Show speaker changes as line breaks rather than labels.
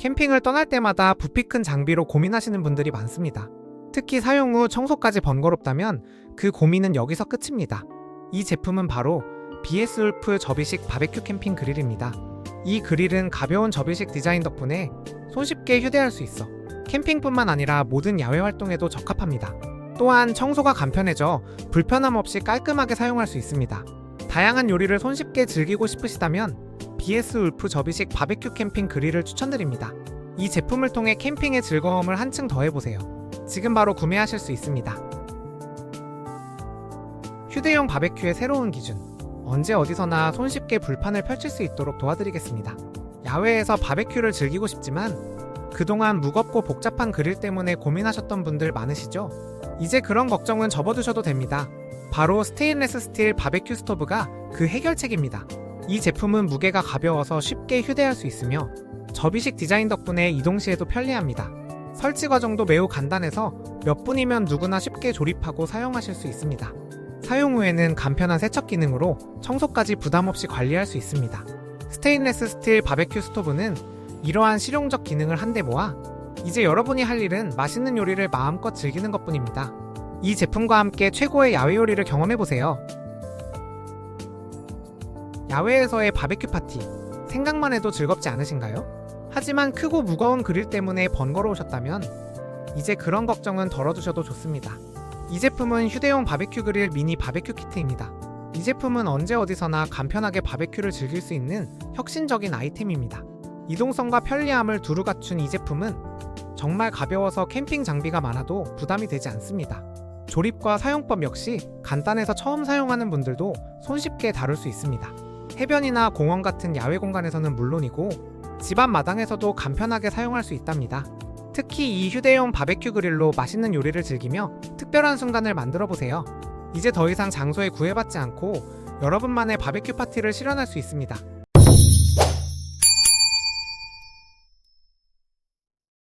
캠핑을 떠날 때마다 부피 큰 장비로 고민하시는 분들이 많습니다. 특히 사용 후 청소까지 번거롭다면 그 고민은 여기서 끝입니다. 이 제품은 바로 BS 울프 접이식 바베큐 캠핑 그릴입니다. 이 그릴은 가벼운 접이식 디자인 덕분에 손쉽게 휴대할 수 있어 캠핑뿐만 아니라 모든 야외 활동에도 적합합니다. 또한 청소가 간편해져 불편함 없이 깔끔하게 사용할 수 있습니다. 다양한 요리를 손쉽게 즐기고 싶으시다면 BS 울프 접이식 바베큐 캠핑 그릴을 추천드립니다. 이 제품을 통해 캠핑의 즐거움을 한층 더해보세요. 지금 바로 구매하실 수 있습니다. 휴대용 바베큐의 새로운 기준. 언제 어디서나 손쉽게 불판을 펼칠 수 있도록 도와드리겠습니다. 야외에서 바베큐를 즐기고 싶지만 그동안 무겁고 복잡한 그릴 때문에 고민하셨던 분들 많으시죠? 이제 그런 걱정은 접어두셔도 됩니다. 바로 스테인레스 스틸 바베큐 스토브가 그 해결책입니다. 이 제품은 무게가 가벼워서 쉽게 휴대할 수 있으며 접이식 디자인 덕분에 이동 시에도 편리합니다. 설치 과정도 매우 간단해서 몇 분이면 누구나 쉽게 조립하고 사용하실 수 있습니다. 사용 후에는 간편한 세척 기능으로 청소까지 부담 없이 관리할 수 있습니다. 스테인레스 스틸 바베큐 스토브는 이러한 실용적 기능을 한데 모아 이제 여러분이 할 일은 맛있는 요리를 마음껏 즐기는 것 뿐입니다. 이 제품과 함께 최고의 야외 요리를 경험해 보세요. 야외에서의 바베큐 파티 생각만 해도 즐겁지 않으신가요? 하지만 크고 무거운 그릴 때문에 번거로우셨다면 이제 그런 걱정은 덜어두셔도 좋습니다. 이 제품은 휴대용 바베큐 그릴 미니 바베큐 키트입니다. 이 제품은 언제 어디서나 간편하게 바베큐를 즐길 수 있는 혁신적인 아이템입니다. 이동성과 편리함을 두루 갖춘 이 제품은 정말 가벼워서 캠핑 장비가 많아도 부담이 되지 않습니다. 조립과 사용법 역시 간단해서 처음 사용하는 분들도 손쉽게 다룰 수 있습니다. 해변이나 공원 같은 야외 공간에서는 물론이고 집안 마당에서도 간편하게 사용할 수 있답니다. 특히 이 휴대용 바베큐 그릴로 맛있는 요리를 즐기며 특별한 순간을 만들어 보세요. 이제 더 이상 장소에 구애받지 않고 여러분만의 바베큐 파티를 실현할 수 있습니다.